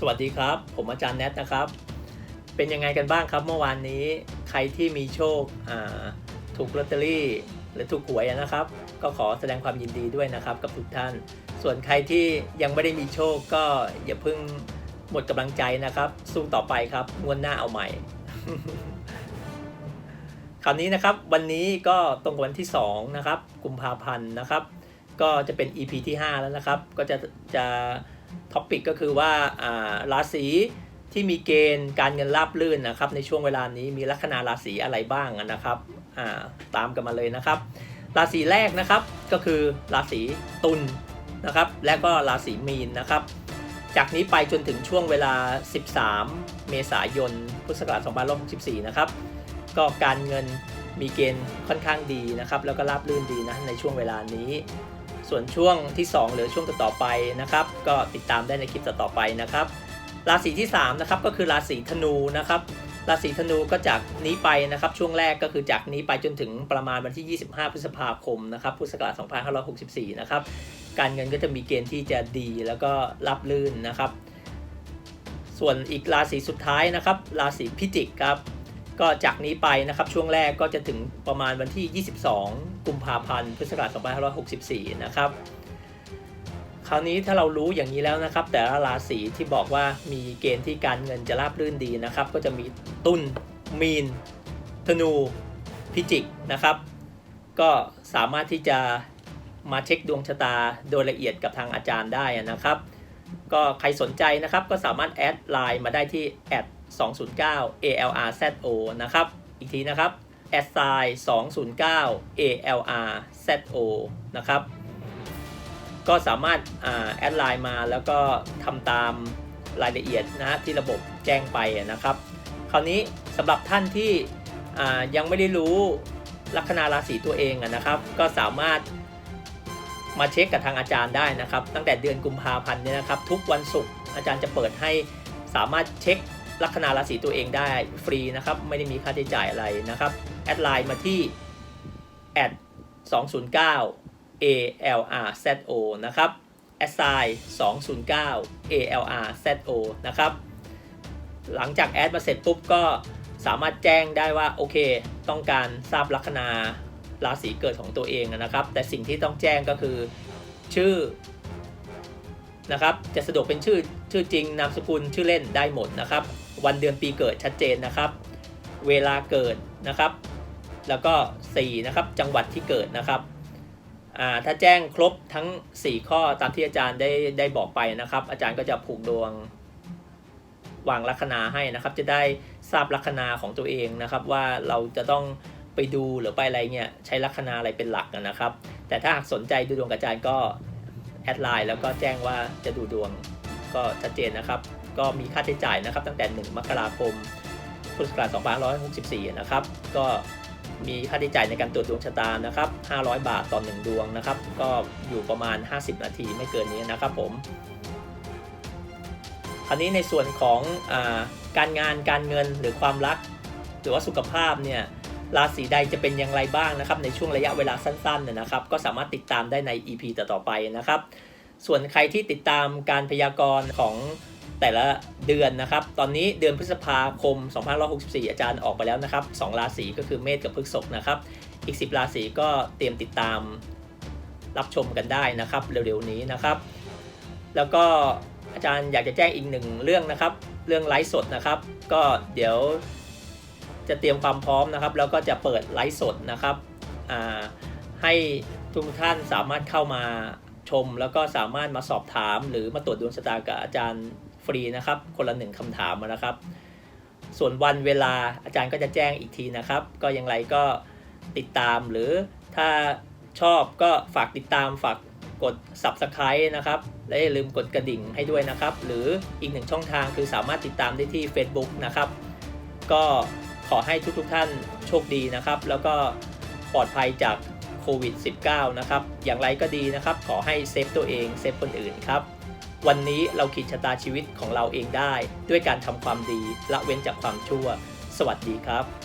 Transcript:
สวัสดีครับ ผมอาจารย์แนทนะครับ เป็นยังไงกันบ้างครับ เมื่อวานนี้ใครที่มีโชคถูกลอตเตอรี่ หรือถูกหวยนะครับ ก็ขอแสดงความยินดีด้วยนะครับกับทุกท่าน ส่วนใครที่ยังไม่ได้มีโชคก็อย่าเพิ่งหมดกำลังใจนะครับ สู้ต่อไปครับงวดหน้าเอาใหม่ คราวนี้นะครับวันนี้ก็ตรงกับวันที่ 2 นะครับ กุมภาพันธ์นะครับ ก็จะเป็น EP ที่ 5 แล้วนะครับ ก็จะจะ ท็อปิกก็คือว่าราศีที่มีเกณฑ์การเงินราบรื่นนะครับในช่วงเวลานี้มีลัคนาราศีอะไรบ้างนะครับาตามกันมาเลยนะครับ ราศีแรกนะครับก็คือราศีตุลนะครับและก็ราศีมีนนะครับ จากนี้ไปจนถึงช่วงเวลา 13 เมษายน พุทธศักราช2564 นะครับ ก็การเงินมีเกณฑ์ค่อนข้างดีนะครับ แล้วก็ราบรื่นดีนะในช่วงเวลานี้ ส่วนช่วงที่ 2 หรือช่วงต่อๆไปนะครับ ก็ติดตามได้ในคลิปต่อๆไปนะครับ ราศีที่3นะครับก็คือราศีธนูนะครับ ราศีธนูก็จากนี้ไปนะครับ ช่วงแรกก็คือจากนี้ไปจนถึงประมาณวันที่ 25 พฤษภาคมนะครับพุทธศักราช2564 นะครับ การเงินก็จะมีเกณฑ์ที่จะดีแล้วก็รับลื่นนะครับ ส่วนอีกราศีสุดท้ายนะครับ ราศีพิจิกครับ ก็จากนี้ไปนะครับช่วงแรกก็จะถึงประมาณวันที่ 22 กุมภาพันธ์พุทธศักราช2564 นะครับคราวนี้ถ้าเรารู้อย่างนี้แล้วนะครับ แต่ละราศีที่บอกว่ามีเกณฑ์ที่การเงินจะราบรื่นดีนะครับ ก็จะมีตุลมีน ธนูพิจิกนะครับ ก็สามารถที่จะมาเช็คดวงชะตาโดยละเอียดกับทางอาจารย์ได้นะครับ ก็ใครสนใจนะครับก็สามารถแอดไลน์มาได้ที่แอด 209 ALRZO นะครับ อีกทีนะครับแอดไซน์209 ALRZO นะครับ ก็สามารถแอดไลน์มาแล้วก็ทำตามรายละเอียดนะที่ระบบแจ้งไปนะครับ คราวนี้สำหรับท่านที่ยังไม่ได้รู้ลัคนาราศีตัวเองนะครับ ก็สามารถมาเช็คกับทางอาจารย์ได้นะครับ ตั้งแต่เดือนกุมภาพันธ์เนี่ยนะครับ ทุกวันศุกร์อาจารย์จะเปิดให้สามารถเช็ค ลัคนาราศีตัวเองได้ฟรีนะครับ ไม่ได้มีค่าใช้จ่ายอะไรนะครับ แอดไลน์มาที่แอด209 ALRZO นะครับแอดไซน์209 ALRZO นะครับ หลังจากแอดมาเสร็จปุ๊บก็สามารถแจ้งได้ว่าโอเค ต้องการทราบลัคนาราศีเกิดของตัวเองนะครับ แต่สิ่งที่ต้องแจ้งก็คือชื่อนะครับ จะสะดวกเป็นชื่อชื่อจริงนามสกุลชื่อเล่นได้หมดนะครับ วันเดือนปีเกิดชัดเจนนะครับ เวลาเกิดนะครับ แล้วก็4นะครับจังหวัดที่เกิดนะครับถ้าแจ้งครบทั้ง 4 ข้อตามที่อาจารย์ได้ได้บอกไปนะครับ อาจารย์ก็จะผูกดวงวางลัคนาให้นะครับ จะได้ทราบลัคนาของตัวเองนะครับ ว่าเราจะต้องไปดูหรือไปอะไรเงี้ยใช้ลัคนาอะไรเป็นหลักนะครับ แต่ถ้าหากสนใจดูดวงกับอาจารย์ก็แอดไลน์แล้วก็แจ้งว่าจะดูดวง ก็ชัดเจนนะครับ ก็มีค่าใช้จ่ายนะครับ ตั้งแต่ 1 มกราคมพุทธศักราช2564 นะครับ ก็มีค่าใช้จ่ายในการตรวจดวงชะตานะครับ 500 บาทต่อ 1 ดวงนะครับ ก็อยู่ประมาณ 50 นาทีไม่เกินนี้นะครับผมคราวนี้ในส่วนของอการงานการเงินหรือความรัก หรือว่าสุขภาพเนี่ยราศีใดจะเป็นอย่างไรบ้างนะครับ ในช่วงระยะเวลาสั้นๆเนยนะครับ ก็สามารถติดตามได้ใน EP ต่อๆไปนะครับ ส่วนใครที่ติดตามการพยากรณ์ของแต่ละเดือนนะครับ ตอนนี้เดือนพฤษภาคม 2564 อาจารย์ออกไปแล้วนะครับ 2 ราศีก็คือเมษกับพฤษภนะครับ อีก 10 ราศีก็เตรียมติดตามรับชมกันได้นะครับ เร็วๆนี้นะครับ แล้วก็อาจารย์อยากจะแจ้งอีกหนึ่งเรื่องนะครับ เรื่องไลฟ์สดนะครับ ก็เดี๋ยวจะเตรียมความพร้อมนะครับ แล้วก็จะเปิดไลฟ์สดนะครับให้ทุกท่านสามารถเข้ามา ชม แล้วก็สามารถมาสอบถามหรือมาตรวจดวงชะตากับอาจารย์ฟรีนะครับ คนละหนึ่งคำถามนะครับ ส่วนวันเวลาอาจารย์ก็จะแจ้งอีกทีนะครับ ก็อย่างไรก็ติดตามหรือถ้าชอบก็ฝากติดตามฝากกด subscribe นะครับ และอย่าลืมกดกระดิ่งให้ด้วยนะครับ หรืออีกหนึ่งช่องทางคือสามารถติดตามได้ที่ Facebook นะครับ ก็ขอให้ทุกๆทท่านโชคดีนะครับ แล้วก็ปลอดภัยจาก วิด -19 นะครับ อย่างไรก็ดีนะครับ ขอให้เซฟตัวเองเซฟคนอื่นครับ วันนี้เราขีดชะตาชีวิตของเราเองได้ ด้วยการทำความดีละเว้นจากความชั่ว สวัสดีครับ